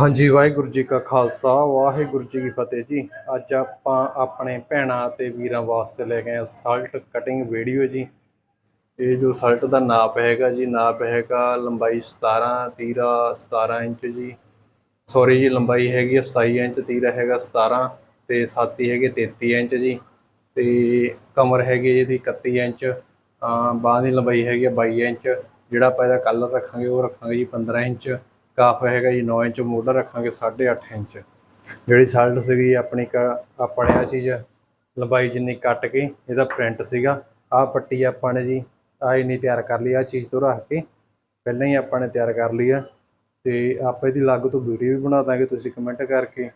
ਹਾਂਜੀ, ਵਾਹਿਗੁਰੂ ਜੀ ਕਾ ਖਾਲਸਾ, ਵਾਹਿਗੁਰੂ ਜੀ ਕੀ ਫਤਿਹ ਜੀ। ਅੱਜ ਆਪਾਂ ਆਪਣੇ ਭੈਣਾਂ ਤੇ ਵੀਰਾਂ ਵਾਸਤੇ ਲੈ ਕੇ ਆਏ ਸਾਲਟ ਕਟਿੰਗ ਵੀਡੀਓ ਜੀ। ਇਹ ਜੋ ਸਾਲਟ ਦਾ ਨਾਪ ਹੈਗਾ ਜੀ, ਨਾਪ ਹੈਗਾ ਲੰਬਾਈ 17 ਤੀਰਾ 17 ਇੰਚ ਜੀ। ਸੌਰੀ ਜੀ, ਲੰਬਾਈ ਹੈਗੀ ਹੈ 27 ਇੰਚ, ਤੀਰਾ ਹੈਗਾ 17 ਤੇ ਸਾਤੀ ਹੈਗੇ 33 ਇੰਚ ਜੀ। ਤੇ ਕਮਰ ਹੈਗੀ ਇਹਦੀ 31 ਇੰਚ, ਅਹ ਬਾਂਹ ਦੀ ਲੰਬਾਈ ਹੈਗੀ ਹੈ 22 ਇੰਚ। ਜਿਹੜਾ ਆਪਾਂ ਇਹਦਾ ਕਲਰ ਰੱਖਾਂਗੇ, ਉਹ ਰੱਖਾਂਗੇ ਜੀ 15 ਇੰਚ। ਕਾਫ ਹੈਗਾ ਜੀ 9 ਇੰਚ ਮੋਢਾ ਰੱਖਾਂਗੇ 8.5 ਇੰਚ। ਜਿਹੜੀ ਸਾਲਟ ਸੀਗੀ, ਆਪਣੀ ਕ- ਨੇ ਆ ਚੀਜ਼, ਲੰਬਾਈ ਜਿੰਨੀ ਕੱਟ ਕੇ, ਇਹਦਾ ਪ੍ਰਿੰਟ ਸੀਗਾ। ਆਹ ਪੱਟੀ ਆਪਾਂ ਨੇ ਜੀ, ਆਹ ਇੰਨੀ ਤਿਆਰ ਕਰ ਲਈ ਆ ਚੀਜ਼ ਤੋਂ ਰੱਖ ਕੇ, ਪਹਿਲਾਂ ਹੀ ਆਪਾਂ ਨੇ ਤਿਆਰ ਕਰ ਲਈ ਆ। ਤੇ ਆਪਾਂ ਇਹਦੀ ਅਲੱਗ ਤੋਂ ਵੀਡੀਓ ਵੀ ਬਣਾ ਦਾਂਗੇ, ਤੁਸੀਂ ਕਮੈਂਟ ਕਰਕੇ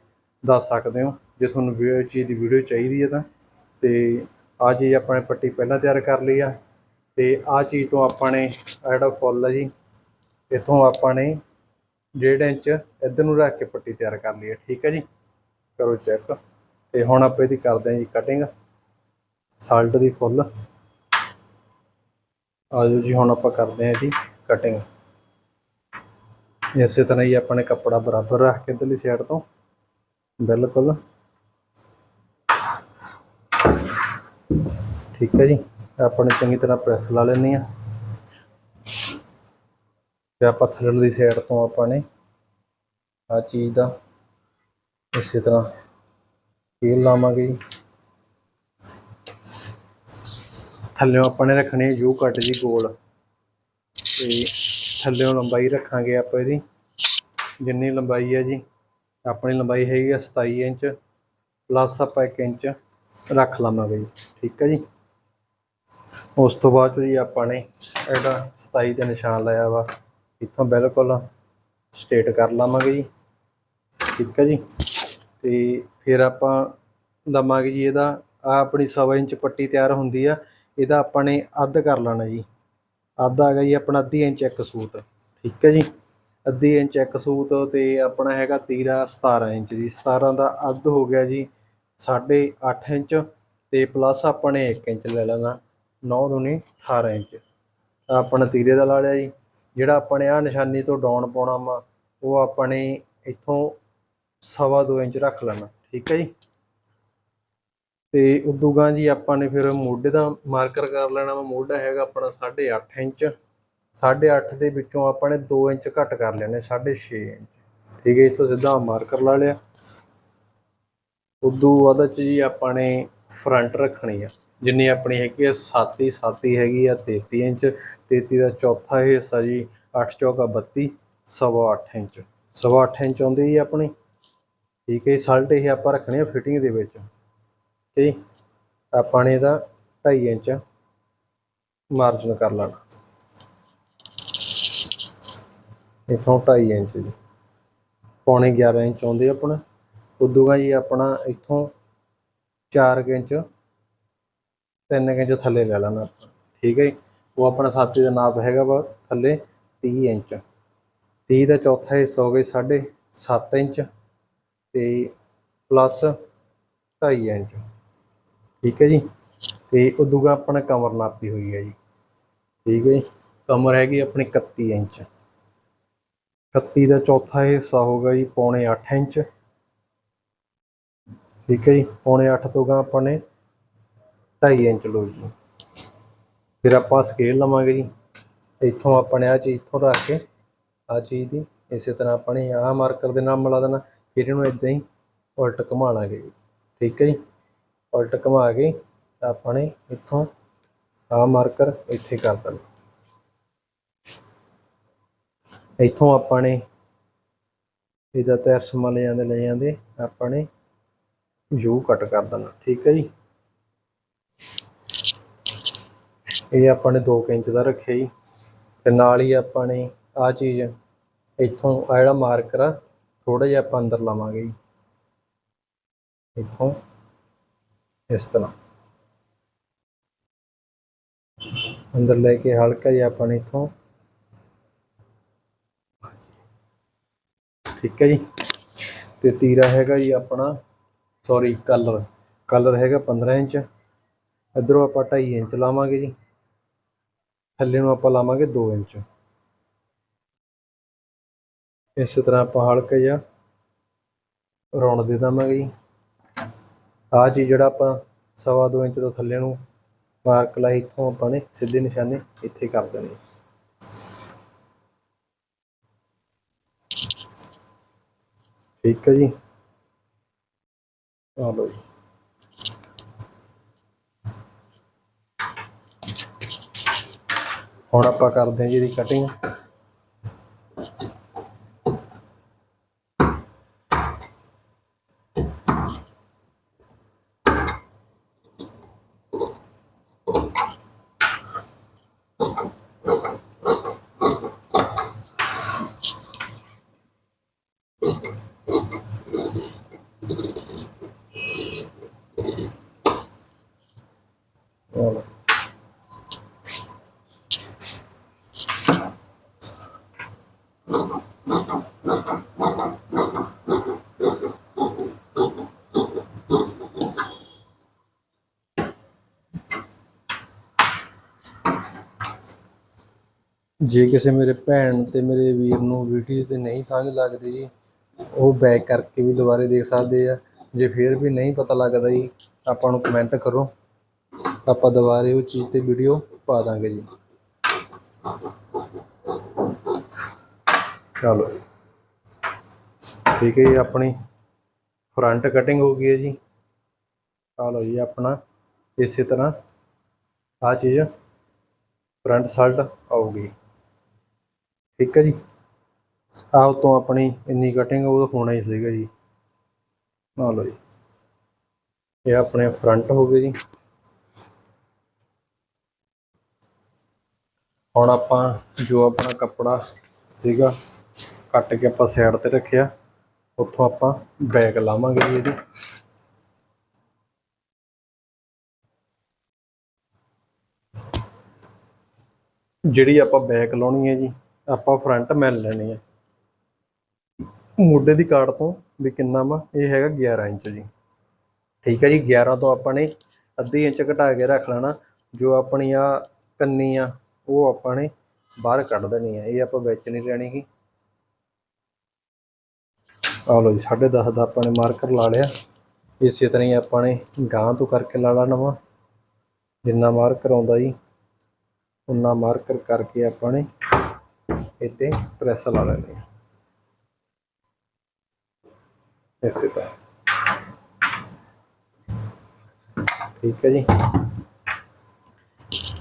ਦੱਸ ਸਕਦੇ ਹੋ, ਜੇ ਤੁਹਾਨੂੰ ਵੀ ਚੀਜ਼ ਦੀ ਵੀਡੀਓ ਚਾਹੀਦੀ ਹੈ ਤਾਂ। ਤੇ ਆ ਚੀਜ਼ ਆਪਾਂ ਨੇ ਪੱਟੀ ਪਹਿਲਾਂ ਤਿਆਰ ਕਰ ਲਈ ਆ। ਤੇ ਆ ਚੀਜ਼ ਤੋਂ ਆਪਾਂ ਨੇ ਜਿਹੜਾ ਫੁੱਲ ਆ ਜੀ, ਇੱਥੋਂ ਆਪਾਂ ਨੇ ਡੇਢ ਇੰਚ ਇੱਧਰ ਨੂੰ ਰੱਖ ਕੇ ਪੱਟੀ ਤਿਆਰ ਕਰ ਲਈ ਠੀਕ ਹੈ ਜੀ? ਕਰੋ ਚੈੱਕ ਤੇ ਹੁਣ ਆਪਾਂ ਇਹਦੀ ਕਰਦੇ ਹਾਂ ਜੀ ਕਟਿੰਗ ਸਾਲਟ ਦੀ ਫੁੱਲ। ਆਜੋ ਜੀ, ਹੁਣ ਆਪਾਂ ਕਰਦੇ ਹਾਂ ਇਹਦੀ ਕਟਿੰਗ ਇਸੇ ਤਰ੍ਹਾਂ ਹੀ ਆਪਾਂ ਨੇ ਕੱਪੜਾ ਬਰਾਬਰ ਰੱਖ ਕੇ ਇਧਰਲੀ ਸਾਈਡ ਤੋਂ। ਬਿਲਕੁਲ। ਠੀਕ ਹੈ ਜੀ? ਆਪਾਂ ਨੇ ਚੰਗੀ ਤਰ੍ਹਾਂ ਪ੍ਰੈਸ ਲਾ ਲੈਣੀ ਆ ਤੇ ਆਪਾਂ ਥੱਲੜੀ ਸਾਈਡ ਤੋਂ ਆਪਾਂ ਨੇ ਹਰ ਚੀਜ਼ ਦਾ। ਇਸੇ ਤਰ੍ਹਾਂ ਸਕੇਲ ਲਾਵਾਂਗੇ ਜੀ। ਥੱਲੇੋਂ ਆਪਾਂ ਨੇ ਰੱਖਣੀ ਯੂ ਕੱਟ ਜੀ ਗੋਲ। ਤੇ ਥੱਲੇੋਂ ਲੰਬਾਈ ਰੱਖਾਂਗੇ ਆਪਾਂ ਇਹਦੀ। ਜਿੰਨੀ ਲੰਬਾਈ ਹੈ ਜੀ, ਆਪਣੀ ਲੰਬਾਈ ਹੈਗੀ ਆ 27 ਇੰਚ ਪਲੱਸ ਆਪਾਂ 1 ਇੰਚ ਰੱਖ ਲਵਾਂਗੇ ਜੀ, ਠੀਕ ਹੈ ਜੀ। ਉਸ ਤੋਂ ਬਾਅਦ 'ਚ ਜੀ ਆਪਾਂ ਨੇ ਇਹਦਾ 27 ਤੇ ਨਿਸ਼ਾਨ ਲਾਇਆ ਵਾ। ਇੱਥੋਂ ਬਿਲਕੁਲ ਸਟੇਟ ਕਰ ਲਵਾਂਗੇ ਜੀ। ਠੀਕ ਹੈ ਜੀ। ਤੇ ਫਿਰ ਆਪਾਂ ਲਵਾਂਗੇ ਜੀ ਇਹਦਾ ਆ ਆਪਣੀ ਸਵਾ ਇੰਚ ਪੱਟੀ ਤਿਆਰ ਹੁੰਦੀ ਆ, ਇਹਦਾ ਆਪਾਂ ਨੇ ਅੱਧ ਕਰ ਲੈਣਾ ਜੀ। ਅੱਧ ਆ ਗਿਆ ਜੀ ਆਪਣਾ ਅੱਧੀ ਇੰਚ ਇੱਕ ਸੂਤ, ਠੀਕ ਹੈ ਜੀ। ਅੱਧੀ ਇੰਚ ਇੱਕ ਸੂਤ ਤੇ ਆਪਣਾ ਹੈਗਾ ਤੀਰਾ 17 ਇੰਚ ਜੀ। 17 ਦਾ ਅੱਧ ਹੋ ਗਿਆ ਜੀ 8.5 ਇੰਚ ਤੇ ਪਲੱਸ ਆਪਾਂ ਨੇ 1 ਇੰਚ ਲੈ ਲੈਣਾ 9 ਦੂਣੀ 18 ਇੰਚ। ਆਪਣਾ ਤੀਰੇ ਦਾ ਲਾ ਲਿਆ ਜੀ। ਜਿਹੜਾ ਆਪਾਂ ਨੇ ਆ ਨਿਸ਼ਾਨੀ ਤੋਂ ਡਾਊਨ ਪਾਉਣਾ ਵਾ, ਉਹ ਆਪਾਂ ਨੇ ਇੱਥੋਂ ਸਵਾ ਦੋ ਇੰਚ ਰੱਖ ਲੈਣਾ, ਠੀਕ ਹੈ ਜੀ। ਤੇ ਉਦੋਂ ਗਾਂ ਜੀ ਆਪਾਂ ਨੇ ਫਿਰ ਮੋਢੇ ਦਾ ਮਾਰਕਰ ਕਰ ਲੈਣਾ ਵਾ ਮੋਢਾ ਹੈਗਾ ਆਪਣਾ 8.5 ਇੰਚ। 8.5 ਦੇ ਵਿੱਚੋਂ ਆਪਾਂ ਨੇ 2 ਇੰਚ ਘੱਟ ਕਰ ਲੈਣੇ 6.5 ਇੰਚ। ਠੀਕ ਹੈ ਇੱਥੋਂ ਸਿੱਧਾ ਮਾਰਕਰ ਲਾ ਲਿਆ। ਉਦੋਂ ਬਾਅਦ ਚ ਜੀ ਆਪਾਂ ਨੇ ਫਰੰਟ ਰੱਖਣੀ ਆ, ਜਿੰਨੀ ਆਪਣੀ ਹੈਗੀ ਆ ਸਾਤੀ ਸਾਤੀ ਹੈਗੀ ਆ 33 ਇੰਚ। 33 ਦਾ ਚੌਥਾ ਹਿੱਸਾ ਜੀ 8 ਚੌਕਾ 32 ਸਵਾ 8 ਇੰਚ। ਸਵਾ 8 ਇੰਚ ਆਉਂਦੀ ਜੀ ਆਪਣੀ। ਠੀਕ ਹੈ ਸਲਟ ਇਹ ਆਪਾਂ ਰੱਖਣੇ ਆ ਫਿਟਿੰਗ ਦੇ ਵਿੱਚ। ਠੀਕ ਆਪਾਂ ਨੇ ਇਹਦਾ 2.5 ਇੰਚ ਮਾਰਜਨ ਕਰ ਲੈਣਾ। ਇਥੋਂ 2.5 ਇੰਚ ਜੀ। ਪੌਣੇ 11 ਇੰਚ ਆਉਂਦੇ ਆਪਣਾ। ਉਦੋਂ ਜੀ ਆਪਣਾ ਇੱਥੋਂ 4 ਇੰਚ 3 ਇੰਚ ਥੱਲੇ ਲੈ ਲੈਣਾ ਆਪਾਂ। ਠੀਕ ਹੈ ਜੀ, ਉਹ ਆਪਣਾ ਸਾਥੀ ਦਾ ਨਾਪ ਹੈਗਾ ਵਾ ਥੱਲੇ 30 ਇੰਚ। 30 ਦਾ ਚੌਥਾ ਹਿੱਸਾ ਹੋ ਗਿਆ 7.5 ਇੰਚ। ਤੇ ਪਲੱਸ 2.5 ਇੰਚ। ਠੀਕ ਹੈ ਜੀ? ਤੇ ਉਦੋਂ ਗਾ ਆਪਣਾ ਕਮਰ ਨਾਪੀ ਹੋਈ ਹੈ ਜੀ। ਠੀਕ ਹੈ ਜੀ? ਕਮਰ ਹੈਗੀ ਆਪਣੀ 31 ਇੰਚ। 31 ਦਾ ਚੌਥਾ ਹਿੱਸਾ ਹੋਗਾ ਜੀ ਪੌਣੇ 8 ਇੰਚ। ਠੀਕ ਹੈ ਜੀ? ਪੌਣੇ 8 ਤੋਂ ਗਾ ਆਪਾਂ ਨੇ 2.5 ਇੰਚ ਲਓ ਜੀ। ਫਿਰ ਆਪਾਂ ਸਕੇਲ ਲਵਾਂਗੇ ਜੀ। ਇੱਥੋਂ ਆਪਾਂ ਨੇ ਆ ਚੀਜ਼ ਇੱਥੋਂ ਰੱਖ ਕੇ ਆ ਚੀਜ਼ ਦੀ, ਇਸੇ ਤਰ੍ਹਾਂ ਆਪਾਂ ਨੇ ਆਹ ਮਾਰਕਰ ਦੇ ਨਾਲ ਮਿਲਾ ਦੇਣਾ। ਫਿਰ ਇਹਨੂੰ ਇਦਾਂ ਹੀ ਉਲਟ ਘੁਮਾ ਲਾਂਗੇ ਜੀ, ਠੀਕ ਹੈ ਜੀ? ਉਲਟ ਘੁਮਾ ਕੇ ਆਪਾਂ ਨੇ ਇੱਥੋਂ ਆਹ ਮਾਰਕਰ ਇੱਥੇ ਕਰ ਦੇਣਾ ਇੱਥੋਂ ਆਪਾਂ ਨੇ ਇਹਦਾ ਤੈਰਸਮਾ ਲੈ ਜਾਂਦੇ ਲੈ ਜਾਂਦੇ ਆਪਾਂ ਨੇ ਯੂ ਕੱਟ ਕਰ ਦੇਣਾ ਠੀਕ ਹੈ ਜੀ? ਇਹ ਆਪਾਂ ਨੇ 2 ਇੰਚ ਦਾ ਰੱਖਿਆ ਜੀ, ਤੇ ਨਾਲ ਹੀ ਆਪਾਂ ਨੇ ਆ ਚੀਜ਼, ਇੱਥੋਂ ਆ ਜਿਹੜਾ ਮਾਰਕਰ ਆ ਥੋੜਾ ਜਿਹਾ ਆਪਾਂ ਅੰਦਰ ਲਾਵਾਂਗੇ ਜੀ। ਇੱਥੋਂ ਇਸ ਤਰ੍ਹਾਂ। ਅੰਦਰ ਲੈ ਕੇ ਹਲਕਾ ਜਿਹਾ ਆਪਾਂ ਨੇ ਇੱਥੋਂ। ਠੀਕ ਹੈ ਜੀ। ਤੇ ਤੀਰਾ ਹੈਗਾ ਜੀ ਆਪਣਾ ਸੌਰੀ ਕਲਰ ਕਲਰ ਹੈਗਾ 15 ਇੰਚ। ਇਧਰੋਂ ਆਪਾਂ 2.5 ਇੰਚ ਲਾਵਾਂਗੇ ਜੀ। ਥੱਲੇ ਨੂੰ ਆਪਾਂ ਲਾਵਾਂਗੇ 2 ਇੰਚ। ਇਸੇ ਤਰ੍ਹਾਂ ਆਪਾਂ ਹਲਕਾ ਜਿਹਾ ਰੌਣ ਦੇ ਦੇਵਾਂਗੇ। ਜੀ ਆਹ ਚੀਜ਼ ਜਿਹੜਾ ਆਪਾਂ ਸਵਾ ਦੋ ਇੰਚ ਤੋਂ ਥੱਲੇ ਨੂੰ ਮਾਰਕ ਲਾਈ, ਇੱਥੋਂ ਆਪਾਂ ਨੇ ਸਿੱਧੇ ਨਿਸ਼ਾਨੇ ਇੱਥੇ ਕਰ ਦੇਣੇ। ਠੀਕ ਹੈ ਜੀ। ਆ ਲਓ ਜੀ। ਹੁਣ ਆਪਾਂ ਕਰਦੇ ਹਾਂ ਜੀ ਇਹਦੀ ਕਟਿੰਗ ਜੇ ਕਿਸੇ ਮੇਰੇ ਭੈਣ ਤੇ ਮੇਰੇ ਵੀਰ ਨੂੰ ਵੀਡੀਓ ਤੇ ਨਹੀਂ ਸਮਝ ਲੱਗਦੀ ਜੀ ਉਹ ਬੈਕ ਕਰਕੇ ਵੀ ਦੁਬਾਰੇ ਦੇਖ ਸਕਦੇ ਆ। ਜੇ ਫੇਰ ਵੀ ਨਹੀਂ ਪਤਾ ਲੱਗਦਾ ਜੀ, ਆਪਾਂ ਨੂੰ ਕਮੈਂਟ ਕਰੋ। ਆਪਾਂ ਦੁਬਾਰੇ ਉਹ ਚੀਜ਼ ਤੇ ਵੀਡੀਓ ਪਾ ਦਾਂਗੇ ਜੀ। ਚਲੋ। ਠੀਕ ਹੈ ਜੀ, ਆਪਣੀ ਫਰੰਟ ਕਟਿੰਗ ਹੋ ਗਈ ਹੈ ਜੀ। ਆ ਲਓ ਜੀ, ਆਪਣਾ ਇਸੇ ਤਰ੍ਹਾਂ ਆ ਚੀਜ਼ ਫਰੰਟ ਸਾਈਡ ਆਊਗੀ। ਠੀਕ ਹੈ ਜੀ। ਆਹ ਤੋਂ ਆਪਣੀ ਇੰਨੀ ਕਟਿੰਗ ਉਹ ਹੋਣਾ ਹੀ ਸੀਗਾ ਜੀ। ਆ ਲਓ ਜੀ। ਇਹ ਆਪਣੇ ਫਰੰਟ ਹੋ ਗਏ ਜੀ। ਹੁਣ ਆਪਾਂ ਜੋ ਆਪਣਾ ਕੱਪੜਾ ਸੀਗਾ ਕੱਟ ਕੇ ਆਪਾਂ ਸਾਈਡ ਤੇ ਰੱਖਿਆ, ਉੱਥੋਂ ਆਪਾਂ ਬੈਕ ਲਾਵਾਂਗੇ ਜੀ ਇਹਦੀ। ਜਿਹੜੀ ਆਪਾਂ ਬੈਕ ਲਾਉਣੀ ਹੈ ਜੀ ਆਪਾਂ ਫਰੰਟ ਮਿਲ ਲੈਣੀ ਹੈ ਮੋਢੇ ਦੀ ਕਾਟ ਤੋਂ ਵੀ ਕਿੰਨਾ ਵਾ, ਇਹ ਹੈਗਾ 11 ਇੰਚ ਜੀ। ਠੀਕ ਹੈ ਜੀ 11 ਤੋਂ ਆਪਾਂ ਨੇ ਅੱਧੀ ਇੰਚ ਘਟਾ ਕੇ ਰੱਖ ਲੈਣਾ। ਜੋ ਆਪਣੀ ਆ ਕੰਨੀ ਆ, ਉਹ ਆਪਾਂ ਨੇ ਬਾਹਰ ਕੱਢ ਦੇਣੀ ਆ। ਇਹ ਆਪਾਂ ਵਿੱਚ ਨਹੀਂ ਲੈਣੀ ਗੀ। ਆ ਲਓ ਜੀ 10.5 ਦਾ ਆਪਾਂ ਨੇ ਮਾਰਕਰ ਲਾ ਲਿਆ। ਇਸੇ ਤਰ੍ਹਾਂ ਹੀ ਆਪਾਂ ਨੇ ਗਾਂ ਤੋਂ ਕਰਕੇ ਲਾ ਲੈਣਾ ਵਾ ਜਿੰਨਾ ਮਾਰਕਰ ਆਉਂਦਾ ਜੀ, ਉਨਾ ਮਾਰਕਰ ਕਰਕੇ ਆਪਾਂ ਨੇ ਇੱਥੇ ਪ੍ਰੈਸ ਲਾ ਲੈਣੀ ਹੈ। ਇਸੇ ਤਰ੍ਹਾਂ। ਠੀਕ ਹੈ ਜੀ।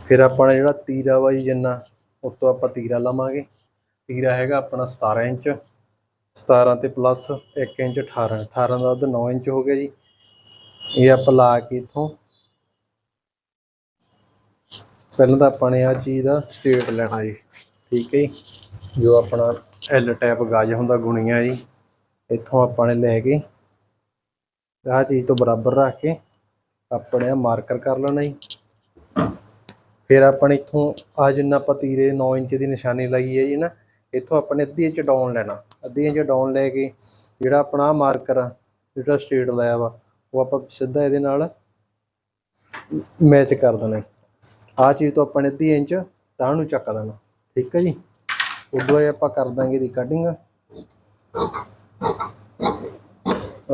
ਫਿਰ ਆਪਾਂ ਨੇ ਜਿਹੜਾ ਤੀਰਾ ਵਾ ਜੀ ਜਿੰਨਾ, ਉਤੋਂ ਆਪਾਂ ਤੀਰਾ ਲਾਵਾਂਗੇ। ਤੀਰਾ ਹੈਗਾ ਆਪਣਾ 17 ਇੰਚ। 17 ਤੇ ਪਲੱਸ 1 ਇੰਚ 18 18 ਦਾ ਅੱਧ 9 ਇੰਚ ਹੋ ਗਿਆ ਜੀ। ਇਹ ਆਪਾਂ ਲਾ ਕੇ ਇਥੋਂ ਪਹਿਲਾਂ ਤਾਂ ਆਪਾਂ ਨੇ ਆ ਚੀਜ਼ ਦਾ ਸਟੇਟ ਲੈਣਾ ਜੀ। ਠੀਕ ਹੈ ਜੀ। ਜੋ ਆਪਣਾ ਐਲ ਟਾਈਪ ਗਾਜ ਹੁੰਦਾ, ਗੁਣੀਆਂ ਜੀ, ਇੱਥੋਂ ਆਪਾਂ ਨੇ ਲੈ ਕੇ ਆਹ ਚੀਜ਼ ਤੋਂ ਬਰਾਬਰ ਰੱਖ ਕੇ ਆਪਣੇ ਮਾਰਕਰ ਕਰ ਲੈਣਾ ਜੀ। ਫਿਰ ਆਪਾਂ ਨੇ ਇੱਥੋਂ ਆ ਜਿੰਨਾ ਆਪਾਂ ਤੀਰੇ 9 ਇੰਚ ਦੀ ਨਿਸ਼ਾਨੀ ਲਾਈ ਹੈ ਜੀ ਨਾ, ਇੱਥੋਂ ਆਪਾਂ ਨੇ ਅੱਧੀ ਇੰਚ ਡਾਊਨ ਲੈਣਾ। ਅੱਧੀ ਇੰਚ ਡਾਊਨ ਲੈ ਕੇ ਜਿਹੜਾ ਆਪਣਾ ਮਾਰਕਰ ਆ, ਜਿਹੜਾ ਸਟੇਟ ਲਾਇਆ ਵਾ, ਉਹ ਆਪਾਂ ਸਿੱਧਾ ਇਹਦੇ ਨਾਲ ਮੈਚ ਕਰ ਦੇਣਾ ਆ ਚੀਜ਼ ਤੋਂ ਆਪਾਂ ਨੇ ਅੱਧੀ ਇੰਚ ਤਾਂ ਨੂੰ ਚੱਕ ਦੇਣਾ। ਠੀਕ ਹੈ ਜੀ? ਉਦੋਂ ਹੀ ਆਪਾਂ ਕਰ ਦਾਂਗੇ ਦੀ ਕਟਿੰਗ ਆ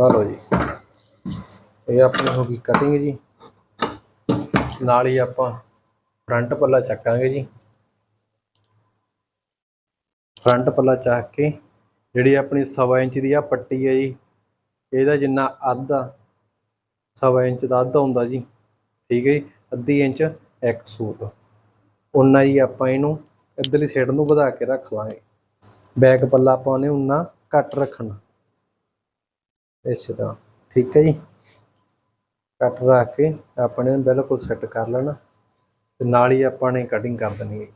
ਲਓ ਜੀ। ਇਹ ਆਪਣੀ ਹੋ ਗਈ ਕਟਿੰਗ ਜੀ। ਨਾਲ ਹੀ ਆਪਾਂ ਫਰੰਟ ਪੱਲਾ ਚੱਕਾਂਗੇ ਜੀ। ਫਰੰਟ ਪੱਲਾ ਚੱਕ ਕੇ ਜਿਹੜੀ ਆਪਣੀ ਸਵਾ ਇੰਚ ਦੀ ਆ ਪੱਟੀ ਹੈ ਜੀ, ਇਹਦਾ ਜਿੰਨਾ ਅੱਧ ਆ, ਸਵਾ ਇੰਚ ਦਾ ਅੱਧ ਹੁੰਦਾ ਜੀ। ਠੀਕ ਹੈ ਜੀ? ਅੱਧੀ ਇੰਚ ਇੱਕ ਸੂਤ। ਉਨਾ ਹੀ ਆਪਾਂ ਇਹਨੂੰ ਇੱਧਰਲੀ ਸਾਈਡ ਨੂੰ ਵਧਾ ਕੇ ਰੱਖ ਲਾਂਗੇ। ਬੈਕ ਪੱਲਾ ਆਪਾਂ ਨੇ ਉਨਾ ਘੱਟ ਰੱਖਣਾ। ਇਸੇ ਤਰ੍ਹਾਂ। ਠੀਕ ਹੈ ਜੀ? ਕੱਟ ਰੱਖ ਕੇ ਆਪਣੇ ਨੂੰ ਬਿਲਕੁਲ ਸੈੱਟ ਕਰ ਲੈਣਾ। ਤੇ ਨਾਲ ਹੀ ਆਪਾਂ ਨੇ ਕਟਿੰਗ ਕਰ ਦੇਣੀ ਹੈ।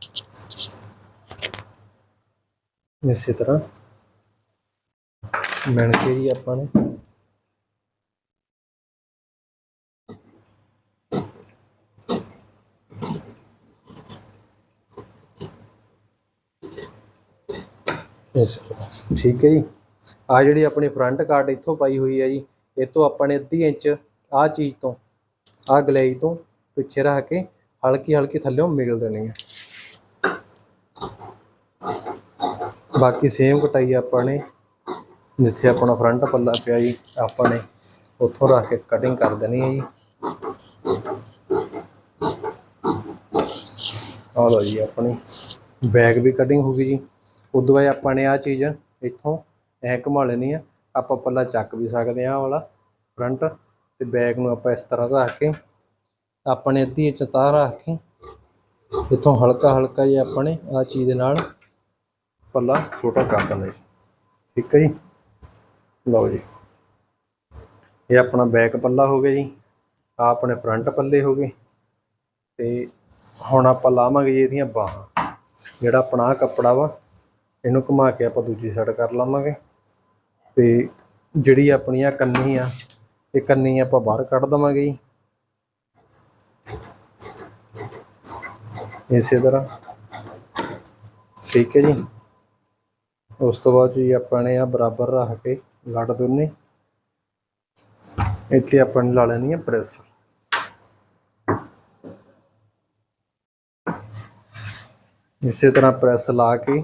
ਇਸੇ ਤਰ੍ਹਾਂ। ਮਿਣ ਕੇ ਜੀ ਆਪਾਂ ਨੇ ਇਸ ਤਰ੍ਹਾਂ ਠੀਕ ਹੈ ਜੀ। ਆ ਜਿਹੜੀ ਆਪਣੀ ਫਰੰਟ ਕਾਰਡ ਇੱਥੋਂ ਪਾਈ ਹੋਈ ਹੈ ਜੀ ਇਹ ਤੋਂ ਆਪਾਂ ਨੇ ਅੱਧੀ ਇੰਚ ਆ ਚੀਜ਼ ਤੋਂ ਆ ਗਲੇਜ ਤੋਂ ਪਿੱਛੇ ਰੱਖ ਕੇ ਹਲਕੀ ਹਲਕੀ ਥੱਲੇੋਂ ਮਿਲ ਦੇਣੀ ਹੈ। ਬਾਕੀ ਸੇਮ ਕਟਾਈ ਆਪਾਂ ਨੇ, ਜਿੱਥੇ ਆਪਣਾ ਫਰੰਟ ਪੱਲਾ ਪਿਆ ਜੀ, ਆਪਾਂ ਨੇ ਉੱਥੋਂ ਰੱਖ ਕੇ ਕਟਿੰਗ ਕਰ ਦੇਣੀ ਹੈ ਜੀ। ਆਹ ਲਓ ਜੀ ਆਪਣੀ ਬੈਗ ਵੀ ਕਟਿੰਗ ਹੋ ਗਈ ਜੀ। ਉਦੋਂ ਬਾਅਦ ਆਪਾਂ ਨੇ ਆ ਚੀਜ਼ ਇੱਥੋਂ ਐ ਘੁਮਾ ਲੈਣੀ ਆ। ਆਪਾਂ ਪੱਲਾ ਚੱਕ ਵੀ ਸਕਦੇ ਆ ਆਹ ਵਾਲਾ ਫਰੰਟ ਤੇ ਬੈਗ ਨੂੰ ਆਪਾਂ ਇਸ ਤਰ੍ਹਾਂ ਰੱਖ ਕੇ ਆਪਾਂ ਨੇ ਅੱਧੀ ਇੰਚ ਤਾਰ ਰੱਖ ਕੇ ਇੱਥੋਂ ਹਲਕਾ ਹਲਕਾ ਜਿਹਾ ਆਪਾਂ ਨੇ ਆ ਚੀਜ਼ ਦੇ ਨਾਲ ਪੱਲਾ ਛੋਟਾ ਕਰ ਦੇਣਾ ਠੀਕ ਹੈ ਜੀ? ਲਓ ਜੀ। ਇਹ ਆਪਣਾ ਬੈਕ ਪੱਲਾ ਹੋ ਗਿਆ ਜੀ। ਆ ਆਪਣੇ ਫਰੰਟ ਪੱਲੇ ਹੋ ਗਏ। ਤੇ ਹੁਣ ਆਪਾਂ ਲਾਵਾਂਗੇ ਜੀ ਇਹਦੀਆਂ ਬਾਹਾਂ। ਜਿਹੜਾ ਆਪਣਾ ਕੱਪੜਾ ਵਾ ਇਹਨੂੰ ਘੁਮਾ ਕੇ ਆਪਾਂ ਦੂਜੀ ਸਾਈਡ ਕਰ ਲਵਾਂਗੇ। ਤੇ ਜਿਹੜੀ ਆਪਣੀ ਆ ਕੰਨੀ ਆ, ਇਹ ਕੰਨੀ ਆਪਾਂ ਬਾਹਰ ਕੱਢ ਦਵਾਂਗੇ ਜੀ। ਇਸੇ ਤਰ੍ਹਾਂ। ਠੀਕ ਹੈ ਜੀ। ਉਸ ਤੋਂ ਬਾਅਦ ਜੀ ਆਪਾਂ ਨੇ ਆ ਬਰਾਬਰ ਰੱਖ ਕੇ ਲੜ ਦੋਨੇ। ਇੱਥੇ ਆਪਾਂ ਨੇ ਲਾ ਲੈਣੀ ਹੈ ਪ੍ਰੈਸ। ਇਸੇ ਤਰ੍ਹਾਂ ਪ੍ਰੈਸ ਲਾ ਕੇ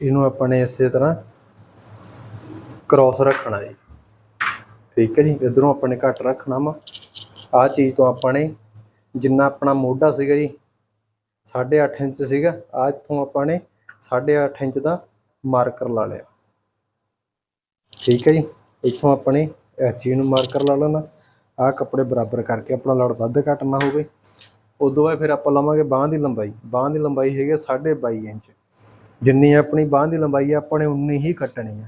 ਇਹਨੂੰ ਆਪਾਂ ਨੇ ਇਸੇ ਤਰ੍ਹਾਂ ਕ੍ਰਾਸ ਰੱਖਣਾ ਜੀ। ਠੀਕ ਹੈ ਜੀ, ਇਧਰੋਂ ਆਪਾਂ ਨੇ ਘੱਟ ਰੱਖਣਾ ਵਾ। ਆਹ ਚੀਜ਼ ਤੋਂ ਆਪਾਂ ਨੇ ਜਿੰਨਾ ਆਪਣਾ ਮੋਢਾ ਸੀਗਾ ਜੀ 8.5 ਇੰਚ ਸੀਗਾ ਆ ਇੱਥੋਂ ਆਪਾਂ ਨੇ 8.5 ਇੰਚ ਦਾ ਮਾਰਕਰ ਲਾ ਲਿਆ। ਠੀਕ ਹੈ ਜੀ, ਇੱਥੋਂ ਆਪਣੇ ਇਸ ਚੀਜ਼ ਨੂੰ ਮਾਰਕਰ ਲਾ ਲੈਣਾ। ਆਹ ਕੱਪੜੇ ਬਰਾਬਰ ਕਰਕੇ ਆਪਣਾ ਲੜ ਵੱਧ ਘੱਟ ਨਾ ਹੋਵੇ। ਉਦੋਂ ਬਾਅਦ ਫਿਰ ਆਪਾਂ ਲਵਾਂਗੇ ਬਾਹਾਂ ਦੀ ਲੰਬਾਈ। ਬਾਹਾਂ ਦੀ ਲੰਬਾਈ ਹੈਗੀ 22.5 ਇੰਚ। ਜਿੰਨੀ ਆਪਣੀ ਬਾਹਾਂ ਦੀ ਲੰਬਾਈ ਆ, ਆਪਾਂ ਨੇ ਉਨੀ ਹੀ ਕੱਟਣੀ ਆ।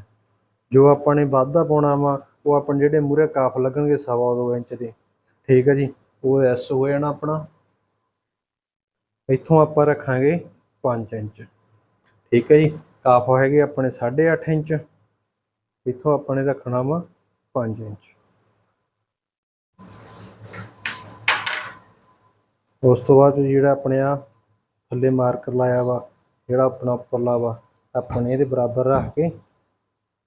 ਜੋ ਆਪਾਂ ਨੇ ਵਾਧਾ ਪਾਉਣਾ ਵਾ, ਉਹ ਆਪਣੇ ਜਿਹੜੇ ਮੂਰੇ ਕਾਫ ਲੱਗਣਗੇ ਸਵਾ ਦੋ ਇੰਚ ਦੇ। ਠੀਕ ਹੈ ਜੀ? ਉਹ ਐਸ ਹੋ ਜਾਣਾ ਆਪਣਾ। ਇੱਥੋਂ ਆਪਾਂ ਰੱਖਾਂਗੇ 5 ਇੰਚ। ਠੀਕ ਹੈ ਜੀ? ਕਾਫ ਹੈਗੇ ਆਪਣੇ 8.5 ਇੰਚ। ਇੱਥੋਂ ਆਪਾਂ ਨੇ ਰੱਖਣਾ ਵਾ 5 ਇੰਚ। ਉਸ ਤੋਂ ਬਾਅਦ ਜਿਹੜਾ ਆਪਣੇ ਆ ਥੱਲੇ ਮਾਰਕਰ ਲਾਇਆ ਵਾ ਜਿਹੜਾ ਆਪਣਾ ਉੱਪਰਲਾ ਵਾ ਆਪਾਂ ਨੇ ਇਹਦੇ ਬਰਾਬਰ ਰੱਖ ਕੇ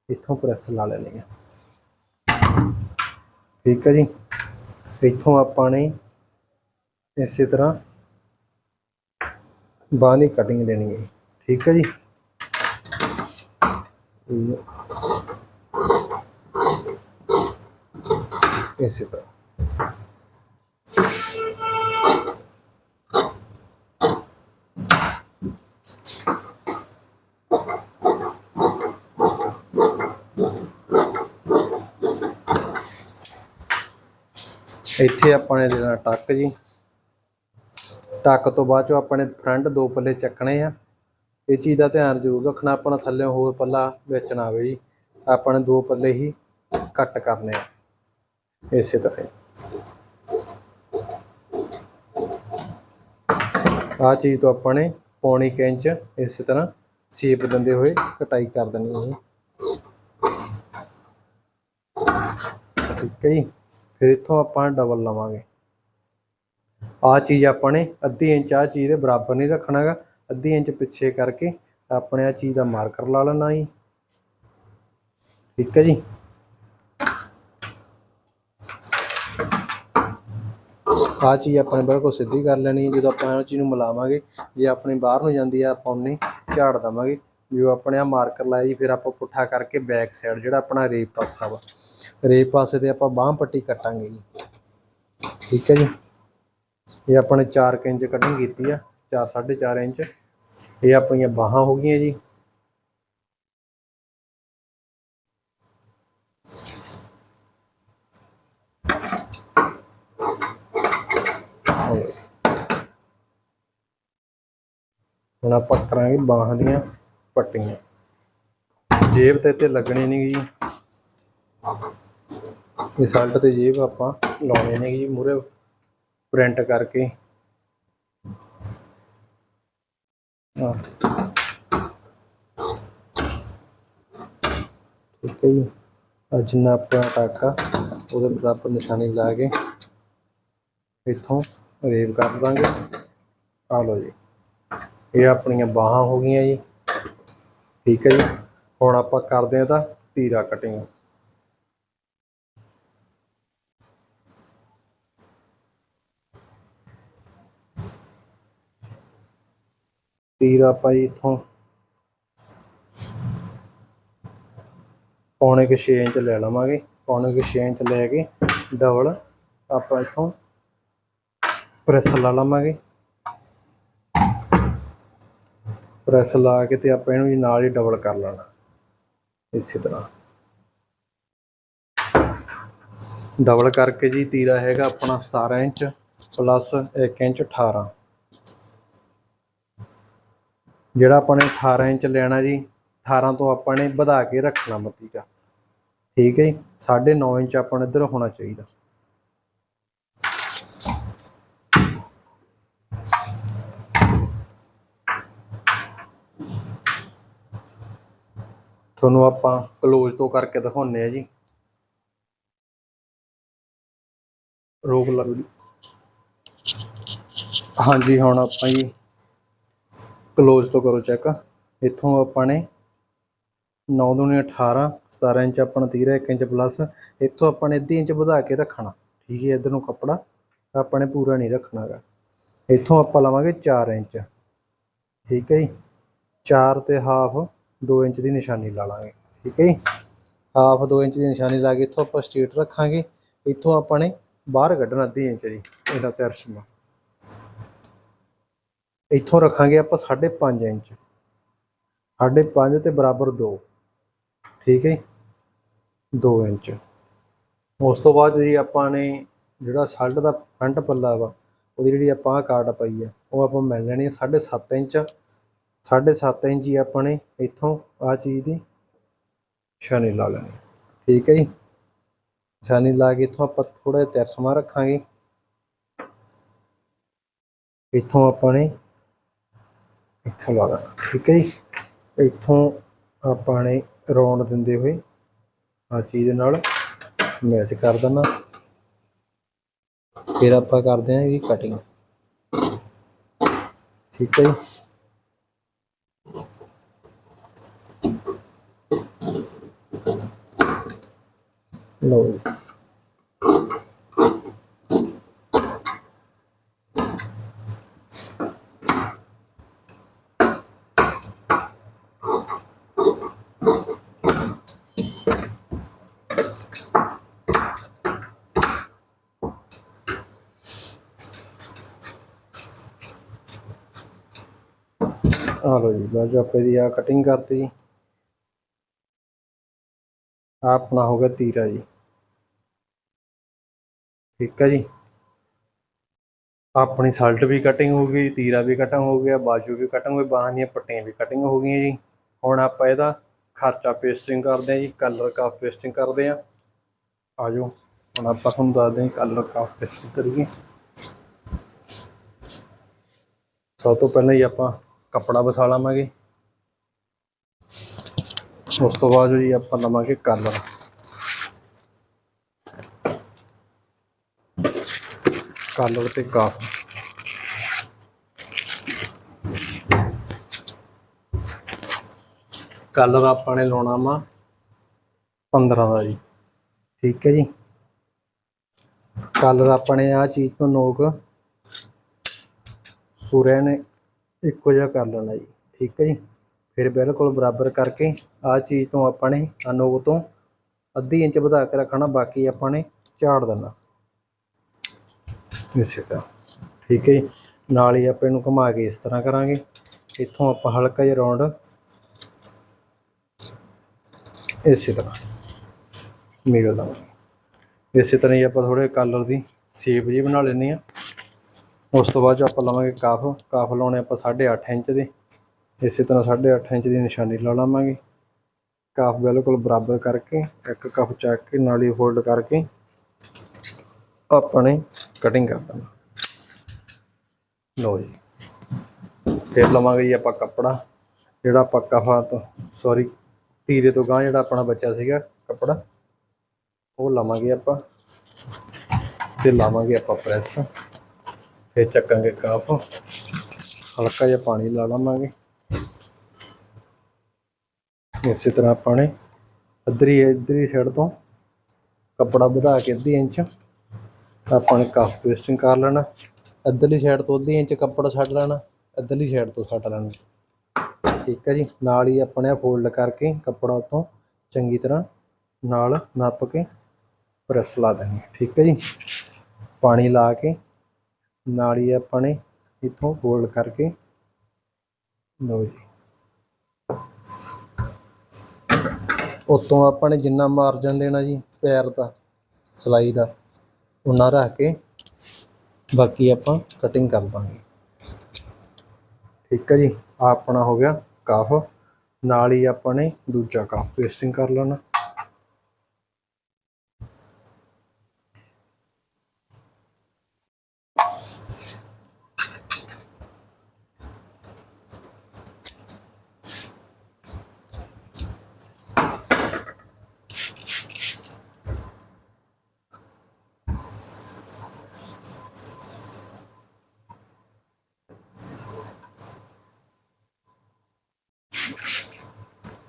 ਇੱਥੋਂ ਪ੍ਰੈਸ ਲਾ ਲੈਣੀ ਆ। ਠੀਕ ਹੈ ਜੀ? ਇੱਥੋਂ ਆਪਾਂ ਨੇ ਇਸੇ ਤਰ੍ਹਾਂ ਬਾਂਹ ਦੀ ਕਟਿੰਗ ਦੇਣੀ ਹੈ ਠੀਕ ਹੈ ਜੀ? ਇਸੇ ਤਰ੍ਹਾਂ। ਇੱਥੇ ਆਪਾਂ ਨੇ ਦੇਣਾ ਟੱਕ ਜੀ। ਟੱਕ ਤੋਂ ਬਾਅਦ ਚੋਂ ਆਪਾਂ ਨੇ ਫਰੰਟ ਦੋ ਪੱਲੇ ਚੱਕਣੇ ਆ। ਇਹ ਚੀਜ਼ ਦਾ ਧਿਆਨ ਜ਼ਰੂਰ ਰੱਖਣਾ, ਆਪਣਾ ਥੱਲੇ ਹੋਰ ਪੱਲਾ ਵਿੱਚ ਨਾ ਆਵੇ ਜੀ। ਆਪਾਂ ਨੇ ਦੋ ਪੱਲੇ ਹੀ ਕੱਟ ਕਰਨੇ ਆ, ਇਸੇ ਤਰ੍ਹਾਂ ਆ ਚੀਜ਼ ਤੋਂ ਆਪਾਂ ਨੇ ਪੌਣੀ ਕੁ ਇੰਚ ਇਸੇ ਤਰ੍ਹਾਂ ਸ਼ੇਪ ਦਿੰਦੇ ਹੋਏ ਕਟਾਈ ਕਰ ਦੇਣੀ ਹੈ ਠੀਕ ਹੈ ਜੀ। ਫਿਰ ਇੱਥੋਂ ਆਪਾਂ ਡਬਲ ਲਵਾਂਗੇ। ਆ ਚੀਜ਼ ਆਪਾਂ ਨੇ ਅੱਧੀ ਇੰਚ ਆ ਚੀਜ਼ ਦੇ ਬਰਾਬਰ ਨਹੀਂ ਰੱਖਣਾਗਾ ਅੱਧੀ ਇੰਚ ਪਿੱਛੇ ਕਰਕੇ ਆਪਣੇ ਆ ਚੀਜ਼ ਦਾ ਮਾਰਕਰ ਲਾ ਲੈਣਾ ਜੀ। ਠੀਕ ਹੈ ਜੀ? ਆ ਚੀਜ਼ ਆਪਾਂ ਨੇ ਬਿਲਕੁਲ ਸਿੱਧੀ ਕਰ ਲੈਣੀ ਹੈ। ਜਦੋਂ ਆਪਾਂ ਇਹ ਚੀਜ਼ ਨੂੰ ਮਿਲਾਵਾਂਗੇ, ਜੇ ਆਪਣੀ ਬਾਹਰ ਨੂੰ ਜਾਂਦੀ ਆ ਆਪਾਂ ਉਹਨੇ ਝਾੜ ਦਵਾਂਗੇ। ਜੋ ਆਪਣੇ ਆ ਮਾਰਕਰ ਲਾਇਆ ਜੀ, ਫਿਰ ਆਪਾਂ ਪੁੱਠਾ ਕਰਕੇ ਬੈਕ ਸਾਈਡ ਜਿਹੜਾ ਆਪਣਾ ਰੇਪ ਪਾਸਾ ਵਾ। ਰੇ ਪਾਸੇ ਤੇ ਆਪਾਂ ਬਾਹਾਂ ਪੱਟੀ ਕੱਟਾਂਗੇ ਜੀ। ਠੀਕ ਹੈ ਜੀ। ਇਹ ਆਪਾਂ ਨੇ 4 ਇੰਚ ਕਟਿੰਗ ਕੀਤੀ ਆ 4 4.5 ਇੰਚ। ਇਹ ਆਪਣੀਆਂ ਬਾਹਾਂ ਹੋ ਗਈਆਂ ਜੀ। ਹੁਣ ਆਪਾਂ ਕਰਾਂਗੇ ਬਾਹਾਂ ਦੀਆਂ ਪੱਟੀਆਂ। ਜੇਬ ਤੇ ਤੇ ਲੱਗਣੇ ਨਹੀਂ ਜੀ। ਇਹ ਸਾਲਟ ਤੇ ਜੇਬ ਆਪਾਂ ਲਾਉਣੇ ਨੇ ਜੀ ਮੂਰੇ ਪ੍ਰਿੰਟ ਕਰਕੇ। ਠੀਕ ਹੈ ਜੀ। ਆ ਜਿੰਨਾ ਆਪਣਾ ਟਾਕਾ, ਉਹਦੇ ਬਰਾਬਰ ਨਿਸ਼ਾਨੀ ਲਾ ਕੇ ਇੱਥੋਂ ਰੇਵ ਕਰ ਦਾਂਗੇ। ਆ ਲਓ ਜੀ। ਇਹ ਆਪਣੀਆਂ ਬਾਹਾਂ ਹੋ ਗਈਆਂ ਜੀ। ਠੀਕ ਹੈ ਜੀ। ਹੁਣ ਆਪਾਂ ਕਰਦੇ ਹਾਂ ਤਾਂ ਤੀਰਾ ਕਟਿੰਗ ਤੀਰ ਆਪਾਂ ਜੀ ਇੱਥੋਂ ਪੌਣੇ ਕੁ 6 ਇੰਚ ਲੈ ਲਵਾਂਗੇ। ਪੌਣੇ ਕੁ 6 ਇੰਚ ਲੈ ਕੇ ਡਬਲ ਆਪਾਂ ਇੱਥੋਂ ਪ੍ਰੈਸ ਲਾ ਲਵਾਂਗੇ। ਪ੍ਰੈਸ ਲਾ ਕੇ ਤੇ ਆਪਾਂ ਇਹਨੂੰ ਜੀ ਨਾਲ ਹੀ ਡਬਲ ਕਰ ਲੈਣਾ। ਇਸੇ ਤਰ੍ਹਾਂ। ਡਬਲ ਕਰਕੇ ਜੀ ਤੀਰਾ ਹੈਗਾ ਆਪਣਾ 17 ਇੰਚ, ਪਲੱਸ 1 ਇੰਚ 18 ਜਿਹੜਾ ਆਪਾਂ ਨੇ 18 ਇੰਚ ਲੈਣਾ ਜੀ 18 ਤੋਂ ਆਪਾਂ ਨੇ ਵਧਾ ਕੇ ਰੱਖਣਾ ਮਤੀਕਾ। ਠੀਕ ਹੈ ਜੀ 9.5 ਇੰਚ ਆਪਾਂ ਨੂੰ ਇੱਧਰ ਹੋਣਾ ਚਾਹੀਦਾ। ਤੁਹਾਨੂੰ ਆਪਾਂ ਕਲੋਜ਼ ਤੋਂ ਕਰਕੇ ਦਿਖਾਉਂਦੇ ਆ ਜੀ। ਰੋਕ ਲੱਗ ਵੀਡੀਓ ਹਾਂਜੀ, ਹੁਣ ਆਪਾਂ ਜੀ ਕਲੋਜ਼ ਤੋਂ ਕਰੋ ਚੈੱਕ ਇੱਥੋਂ ਆਪਾਂ ਨੇ 9 ਦੂਣੀ 18 17 ਇੰਚ ਆਪਣਾ ਤੀਰਾ 1 ਇੰਚ ਪਲੱਸ ਇੱਥੋਂ ਆਪਾਂ ਨੇ ਅੱਧੀ ਇੰਚ ਵਧਾ ਕੇ ਰੱਖਣਾ। ਠੀਕ ਹੈ, ਇਧਰ ਨੂੰ ਕੱਪੜਾ ਆਪਾਂ ਨੇ ਪੂਰਾ ਨਹੀਂ ਰੱਖਣਾਗਾ। ਇੱਥੋਂ ਆਪਾਂ ਲਵਾਂਗੇ 4 ਇੰਚ। ਠੀਕ ਹੈ ਜੀ? 4 ਤੇ ਹਾਫ 2 ਇੰਚ ਦੀ ਨਿਸ਼ਾਨੀ ਲਾ ਲਾਂਗੇ। ਠੀਕ ਹੈ ਜੀ? ਹਾਫ 2 ਇੰਚ ਦੀ ਨਿਸ਼ਾਨੀ ਲਾ ਕੇ ਇੱਥੋਂ ਆਪਾਂ ਸਟੇਟ ਰੱਖਾਂਗੇ। ਇੱਥੋਂ ਆਪਾਂ ਨੇ ਬਾਹਰ ਕੱਢਣਾ ਅੱਧੀ ਇੰਚ ਜੀ। ਇਹਦਾ ਤਿਰਛਮਾ ਇੱਥੋਂ ਰੱਖਾਂਗੇ ਆਪਾਂ 5.5 ਇੰਚ। 5.5 ਤੇ ਬਰਾਬਰ 2 ਠੀਕ ਹੈ 2 ਇੰਚ। ਉਸ ਤੋਂ ਬਾਅਦ ਜੀ ਆਪਾਂ ਨੇ ਜਿਹੜਾ ਸਲਟ ਦਾ ਫਰੰਟ ਪੱਲਾ ਵਾ, ਉਹਦੀ ਜਿਹੜੀ ਆਪਾਂ ਆਹ ਕਾਰਡ ਪਾਈ ਆ, ਉਹ ਆਪਾਂ ਮਿਲ ਲੈਣੀ ਹੈ 7.5 ਇੰਚ। 7.5 ਇੰਚ ਹੀ ਆਪਾਂ ਨੇ ਇੱਥੋਂ ਆਹ ਚੀਜ਼ ਦੀ ਨਿਸ਼ਾਨੀ ਲਾ ਲੈਣੀ। ਠੀਕ ਹੈ ਜੀ? ਨਿਸ਼ਾਨੀ ਲਾ ਕੇ ਇੱਥੋਂ ਆਪਾਂ ਥੋੜਾ ਜਿਹਾ ਤਿਰਛਮਾ ਰੱਖਾਂਗੇ। ਇੱਥੋਂ ਆਪਾਂ ਨੇ ਇੱਥੋਂ ਲਾ ਦੇਣਾ ਠੀਕ ਹੈ ਜੀ? ਇੱਥੋਂ ਆਪਾਂ ਨੇ ਰੌਂਡ ਦਿੰਦੇ ਹੋਏ ਆ ਚੀਜ਼ ਦੇ ਨਾਲ ਮੈਚ ਕਰ ਦੇਣਾ। ਫਿਰ ਆਪਾਂ ਕਰਦੇ ਹਾਂ ਇਹਦੀ ਕਟਿੰਗ ਠੀਕ ਹੈ ਜੀ? ਲਓ ਜੀ। ਆ ਲਓ ਜੀ ਬਾਜੂ ਆਪੇ ਦੀ ਆ ਕਟਿੰਗ ਕਰਤੀ। ਜੀ ਆਪਣਾ ਹੋ ਗਿਆ ਤੀਰਾ ਜੀ। ਠੀਕ ਹੈ ਜੀ। ਆਪਣੀ ਸਲਟ ਵੀ ਕਟਿੰਗ ਹੋ ਗਈ, ਤੀਰਾ ਵੀ ਕਟਿੰਗ ਹੋ ਗਿਆ, ਬਾਜੂ ਵੀ ਕਟਿੰਗ ਹੋਈ ਬਾਹਾਂ ਦੀਆਂ ਪੱਟੀਆਂ ਵੀ ਕਟਿੰਗ ਹੋ ਗਈਆਂ ਜੀ। ਹੁਣ ਆਪਾਂ ਇਹਦਾ ਖਰਚਾ ਪੇਸਟਿੰਗ ਕਰਦੇ ਆ ਜੀ ਕਲਰ ਕਾਫ ਪੇਸਟਿੰਗ ਕਰਦੇ ਆ। ਆਜੋ, ਹੁਣ ਆਪਾਂ ਤੁਹਾਨੂੰ ਦੱਸਦੇ ਹਾਂ ਕਲਰ ਕਾਫ ਪੇਸਟਿੰਗ ਕਰੀਏ। ਸਭ ਤੋਂ ਪਹਿਲਾਂ ਹੀ ਆਪਾਂ ਕੱਪੜਾ ਵਸਾ ਲਵਾਂਗੇ। ਉਸ ਤੋਂ ਬਾਅਦ ਜੀ ਆਪਾਂ ਲਵਾਂਗੇ ਕਲਰ। ਕਲਰ ਤੇ ਕਾਫ ਕਲਰ ਆਪਾਂ ਨੇ ਲਾਉਣਾ ਵਾ 15 ਦਾ ਜੀ। ਠੀਕ ਹੈ ਜੀ। ਕਲਰ ਆਪਾਂ ਨੇ ਆ ਚੀਜ਼ ਤੋਂ ਨੋਕ ਪੂਰੇ ਨੇ ਇੱਕੋ ਜਿਹਾ ਕਰ ਲੈਣਾ ਜੀ, ਠੀਕ ਹੈ ਜੀ? ਫਿਰ ਬਿਲਕੁਲ ਬਰਾਬਰ ਕਰਕੇ ਆ ਚੀਜ਼ ਤੋਂ ਆਪਾਂ ਨੇ ਅਨੋਗ ਤੋਂ ਅੱਧੀ ਇੰਚ ਵਧਾ ਕੇ ਰੱਖਣਾ, ਬਾਕੀ ਆਪਾਂ ਨੇ ਝਾੜ ਦੇਣਾ। ਇਸੇ ਤਰ੍ਹਾਂ, ਠੀਕ ਹੈ ਜੀ? ਨਾਲ ਹੀ ਆਪਾਂ ਇਹਨੂੰ ਘੁਮਾ ਕੇ ਇਸ ਤਰ੍ਹਾਂ ਕਰਾਂਗੇ। ਇੱਥੋਂ ਆਪਾਂ ਹਲਕਾ ਜਿਹਾ ਰਾਉਂਡ ਇਸੇ ਤਰ੍ਹਾਂ ਮੇਲ ਦਵਾਂਗੇ ਇਸੇ ਤਰ੍ਹਾਂ ਹੀ ਆਪਾਂ ਥੋੜੇ ਕਲਰ ਦੀ ਸ਼ੇਪ ਜੀ ਬਣਾ ਲੈਣੀ ਆ ਉਸ ਤੋਂ ਬਾਅਦ 'ਚ ਆਪਾਂ ਲਵਾਂਗੇ ਕਾਫ ਕਾਫ ਲਾਉਣੇ ਆਪਾਂ 8.5 ਇੰਚ ਦੇ। ਇਸੇ ਤਰ੍ਹਾਂ 8.5 ਇੰਚ ਦੀ ਨਿਸ਼ਾਨੀ ਲਾ ਲਵਾਂਗੇ। ਕਾਫ ਬਿਲਕੁਲ ਬਰਾਬਰ ਕਰਕੇ, ਇੱਕ ਕਫ ਚੱਕ ਕੇ, ਨਾਲ ਹੀ ਫੋਲਡ ਕਰਕੇ ਆਪਾਂ ਨੇ ਕਟਿੰਗ ਕਰ ਦੇਣਾ। ਲਓ ਜੀ। ਫਿਰ ਲਵਾਂਗੇ ਜੀ ਆਪਾਂ ਕੱਪੜਾ, ਜਿਹੜਾ ਆਪਾਂ ਕਫਾ ਤੋਂ ਸੌਰੀ ਤੀਰੇ ਤੋਂ ਗਾਂ ਜਿਹੜਾ ਆਪਣਾ ਬੱਚਾ ਸੀਗਾ ਕੱਪੜਾ, ਉਹ ਲਾਵਾਂਗੇ ਆਪਾਂ। ਤੇ ਲਾਵਾਂਗੇ ਆਪਾਂ ਪ੍ਰੈਸ। ਫਿਰ ਚੱਕਾਂਗੇ ਕਾਫ। ਹਲਕਾ ਜਿਹਾ ਪਾਣੀ ਲਾ ਲਵਾਂਗੇ। ਇਸੇ ਤਰ੍ਹਾਂ ਆਪਾਂ ਨੇ ਅੱਧਰੀ ਅੱਧਰੀ ਸਾਈਡ ਤੋਂ ਕੱਪੜਾ ਵਧਾ ਕੇ ਅੱਧੀ ਇੰਚ ਆਪਾਂ ਨੇ ਕਾਫ ਪੇਸਟਿੰਗ ਕਰ ਲੈਣਾ। ਅੱਧਰਲੀ ਸਾਈਡ ਤੋਂ ਅੱਧੀ ਇੰਚ ਕੱਪੜਾ ਛੱਡ ਲੈਣਾ ਅੱਧਰਲੀ ਸਾਈਡ ਤੋਂ ਛੱਡ ਲੈਣਾ। ਠੀਕ ਹੈ ਜੀ, ਨਾਲ ਹੀ ਆਪਣੇ ਫੋਲਡ ਕਰਕੇ ਕੱਪੜਾ ਉਤੋਂ ਚੰਗੀ ਤਰ੍ਹਾਂ ਨਾਲ ਨੱਪ ਕੇ ਪ੍ਰੈਸ ਲਾ ਦੇਣੀ। ਠੀਕ ਹੈ ਜੀ, ਪਾਣੀ ਲਾ ਕੇ ਨਾਲ ਹੀ ਆਪਾਂ ਨੇ ਇਥੋਂ ਹੋਲਡ ਕਰਕੇ ਲਓ ਜੀ। ਉਤੋਂ ਆਪਾਂ ਨੇ ਜਿੰਨਾ ਮਾਰਜਨ ਦੇਣਾ ਜੀ, ਪੈਰ ਦਾ, ਸਲਾਈ ਦਾ, ਉਹਨਾਂ ਰੱਖ ਕੇ ਬਾਕੀ ਆਪਾਂ ਕਟਿੰਗ ਕਰ ਦਾਂਗੇ। ਠੀਕ ਹੈ ਜੀ, ਆਹ ਆਪਣਾ ਹੋ ਗਿਆ ਕਫ ਨਾਲ ਹੀ ਆਪਾਂ ਨੇ ਦੂਜਾ ਕਫ ਪੇਸਟਿੰਗ ਕਰ ਲੈਣਾ।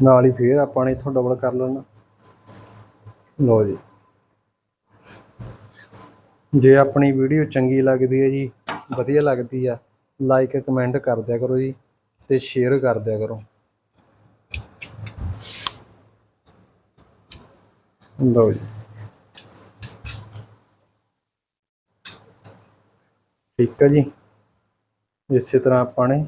ਨਾਲ ਹੀ ਫੇਰ ਆਪਾਂ ਨੇ ਇਥੋਂ ਡਬਲ ਕਰ ਲੈਣਾ। ਲਓ ਜੀ। ਜੇ ਆਪਣੀ ਵੀਡੀਓ ਚੰਗੀ ਲੱਗਦੀ ਹੈ ਜੀ, ਵਧੀਆ ਲੱਗਦੀ ਆ ਲਾਈਕ ਕਮੈਂਟ ਕਰ ਦਿਆ ਕਰੋ ਜੀ ਤੇ ਸ਼ੇਅਰ ਕਰ ਦਿਆ ਕਰੋ। ਲਓ ਜੀ। ਠੀਕ ਹੈ ਜੀ। ਇਸੇ ਤਰ੍ਹਾਂ ਆਪਾਂ ਨੇ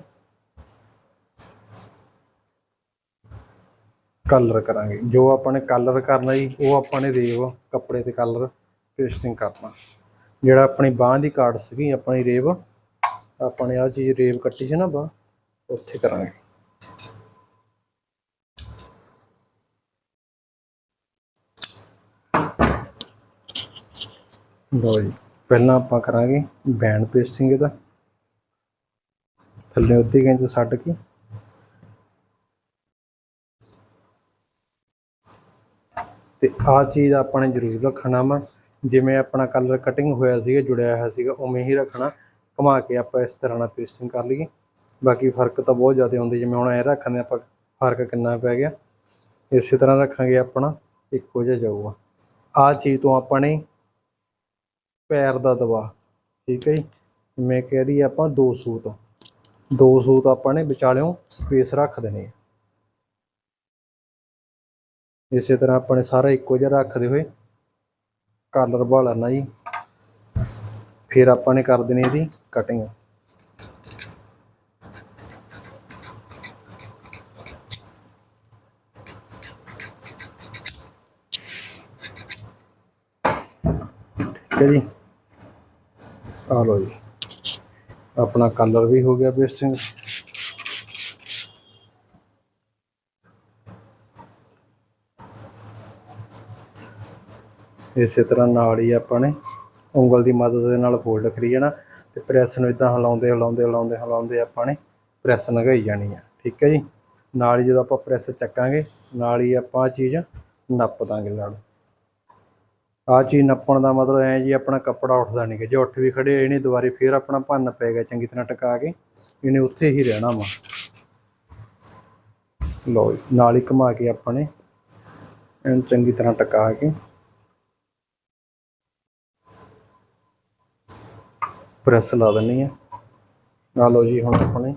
ਕਲਰ ਕਰਾਂਗੇ। ਜੋ ਆਪਾਂ ਨੇ ਕਲਰ ਕਰਨਾ ਜੀ, ਉਹ ਆਪਾਂ ਨੇ ਰੇਵ ਕੱਪੜੇ ਤੇ ਕਲਰ ਪੇਸਟਿੰਗ ਕਰਨਾ। ਜਿਹੜਾ ਆਪਣੀ ਬਾਹ ਦੀ ਕਾਟ ਸੀਗੀ, ਆਪਣੀ ਰੇਵ, ਆਪਾਂ ਨੇ ਆਹ ਚੀਜ਼ ਰੇਵ ਕੱਟੀ ਸੀ ਨਾ ਬਾਹ, ਉੱਥੇ ਕਰਾਂਗੇ। ਲਓ ਜੀ, ਪਹਿਲਾਂ ਆਪਾਂ ਕਰਾਂਗੇ ਬੈਂਡ ਪੇਸਟਿੰਗ ਇਹਦਾ। ਥੱਲੇ ਅੱਧੀ ਇੰਚ ਛੱਡ ਕੇ ਤੇ ਆਹ ਚੀਜ਼ ਆਪਾਂ ਨੇ ਜ਼ਰੂਰ ਰੱਖਣਾ ਵਾ। ਜਿਵੇਂ ਆਪਣਾ ਕਲਰ ਕਟਿੰਗ ਹੋਇਆ ਸੀਗਾ, ਜੁੜਿਆ ਹੋਇਆ ਸੀਗਾ, ਉਵੇਂ ਹੀ ਰੱਖਣਾ। ਘੁਮਾ ਕੇ ਆਪਾਂ ਇਸ ਤਰ੍ਹਾਂ ਨਾਲ ਪੇਸਟਿੰਗ ਕਰ ਲਈਏ। ਬਾਕੀ ਫ਼ਰਕ ਤਾਂ ਬਹੁਤ ਜ਼ਿਆਦਾ ਹੁੰਦਾ, ਜਿਵੇਂ ਹੁਣ ਐ ਰੱਖਦੇ ਆਪਾਂ, ਫ਼ਰਕ ਕਿੰਨਾ ਪੈ ਗਿਆ। ਇਸੇ ਤਰ੍ਹਾਂ ਰੱਖਾਂਗੇ ਆਪਣਾ, ਇੱਕੋ ਜਿਹਾ ਜਾਊਗਾ। ਆਹ ਚੀਜ਼ ਤੋਂ ਆਪਾਂ ਨੇ ਪੈਰ ਦਾ ਦਬਾ ਠੀਕ ਹੈ ਜੀ? ਮੈਂ ਕਹਿ ਦਈ ਆਪਾਂ ਦੋ ਸੂਤ। ਦੋ ਸੂਤ ਆਪਾਂ ਨੇ ਵਿਚਾਲਿਓਂ ਸਪੇਸ ਰੱਖ ਦੇਣੇ ਆ। ਇਸੇ ਤਰ੍ਹਾਂ ਆਪਾਂ ਨੇ ਸਾਰਾ ਇੱਕੋ ਜਿਹਾ ਰੱਖਦੇ ਹੋਏ ਕਲਰ ਭਾਲਣਾ ਜੀ। ਫਿਰ ਆਪਾਂ ਨੇ ਕਰ ਦੇਣੀ ਇਹਦੀ ਕਟਿੰਗ ਠੀਕ ਹੈ ਜੀ। ਆ ਲਓ ਜੀ। ਆਪਣਾ ਕਲਰ ਵੀ ਹੋ ਗਿਆ ਪੇਸਟਿੰਗ ਇਸੇ ਤਰ੍ਹਾਂ ਨਾਲ ਹੀ ਆਪਾਂ ਨੇ ਉਂਗਲ ਦੀ ਮਦਦ ਦੇ ਨਾਲ ਫੋਲਡ ਕਰੀ ਜਾਣਾ ਤੇ ਪ੍ਰੈਸ ਨੂੰ ਇਦਾਂ ਹਿਲਾਉਂਦੇ ਹਿਲਾਉਂਦੇ ਹਿਲਾਉਂਦੇ ਹਿਲਾਉਂਦੇ ਆਪਾਂ ਨੇ ਪ੍ਰੈਸ ਲਗਾਈ ਜਾਣੀ ਆ। ਠੀਕ ਹੈ ਜੀ? ਨਾਲ ਹੀ ਜਦੋਂ ਆਪਾਂ ਪ੍ਰੈਸ ਚੱਕਾਂਗੇ, ਨਾਲ ਹੀ ਆਪਾਂ ਆਹ ਚੀਜ਼ ਨੱਪ ਦਾਂਗੇ ਨਾਲ ਆਹ ਚੀਜ਼ ਨੱਪਣ ਦਾ ਮਤਲਬ ਐ ਜੀ, ਆਪਣਾ ਕੱਪੜਾ ਉੱਠਦਾ ਨਹੀਂ ਕਿ ਜੇ ਉੱਠ ਵੀ ਖੜੇ ਇਹਨੇ ਦੁਬਾਰੇ ਫੇਰ ਆਪਣਾ ਭੰਨ ਪੈ ਗਿਆ ਚੰਗੀ ਤਰ੍ਹਾਂ ਟਿਕਾ ਕੇ, ਇਹਨੇ ਉੱਥੇ ਹੀ ਰਹਿਣਾ ਵਾ। ਲੋ ਨਾਲ ਹੀ ਘੁਮਾ ਕੇ ਆਪਾਂ ਨੇ ਇਹਨੂੰ ਚੰਗੀ ਤਰ੍ਹਾਂ ਟਿਕਾ ਕੇ ਪ੍ਰੈਸ ਲਾ ਦਿੰਨੀ ਆ ਆ ਲਓ ਜੀ, ਹੁਣ ਆਪਣੇ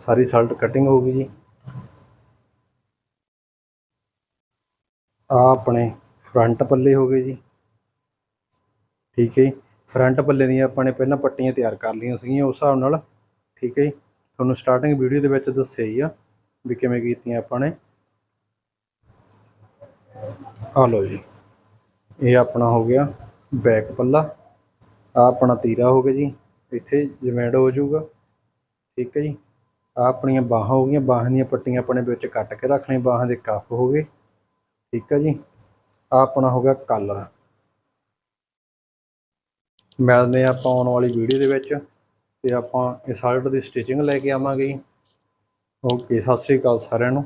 ਸਾਰੀ ਸਲਟ ਕਟਿੰਗ ਹੋ ਗਈ ਜੀ। ਆ ਆਪਣੇ ਫਰੰਟ ਪੱਲੇ ਹੋ ਗਏ ਜੀ। ਠੀਕ ਹੈ ਜੀ ਫਰੰਟ ਪੱਲੇ ਦੀਆਂ ਆਪਾਂ ਨੇ ਪਹਿਲਾਂ ਪੱਟੀਆਂ ਤਿਆਰ ਕਰ ਲਈਆਂ ਸੀਗੀਆਂ ਉਸ ਹਿਸਾਬ ਨਾਲ। ਠੀਕ ਹੈ ਜੀ, ਤੁਹਾਨੂੰ ਸਟਾਰਟਿੰਗ ਵੀਡੀਓ ਦੇ ਵਿੱਚ ਦੱਸਿਆ ਹੀ ਆ ਵੀ ਕਿਵੇਂ ਕੀਤੀਆਂ ਆਪਾਂ ਨੇ। ਆ ਲਓ ਜੀ, ਇਹ ਆਪਣਾ ਹੋ ਗਿਆ ਬੈਕ ਪੱਲਾ। ਆ ਆਪਣਾ ਤੀਰਾ ਹੋ ਗਿਆ ਜੀ, ਇੱਥੇ ਜਮੈਂਡ ਹੋ ਜਾਊਗਾ। ਠੀਕ ਹੈ ਜੀ। ਆ ਆਪਣੀਆਂ ਬਾਹਾਂ ਹੋ ਗਈਆਂ, ਬਾਹਾਂ ਦੀਆਂ ਪੱਟੀਆਂ ਆਪਣੇ ਵਿੱਚ ਕੱਟ ਕੇ ਰੱਖਣੇ ਬਾਹਾਂ ਦੇ ਕੱਪ ਹੋ ਗਏ। ਠੀਕ ਹੈ ਜੀ। ਆ ਆਪਣਾ ਹੋ ਗਿਆ ਕਲਰ ਮਿਲਦੇ ਹਾਂ ਆਪਾਂ ਆਉਣ ਵਾਲੀ ਵੀਡੀਓ ਦੇ ਵਿੱਚ ਤੇ ਆਪਾਂ ਇਹ ਸ਼ਰਟ ਦੀ ਸਟਿਚਿੰਗ ਲੈ ਕੇ ਆਵਾਂਗੇ ਜੀ। ਓਕੇ ਸਤਿ ਸ੍ਰੀ ਅਕਾਲ ਸਾਰਿਆਂ ਨੂੰ।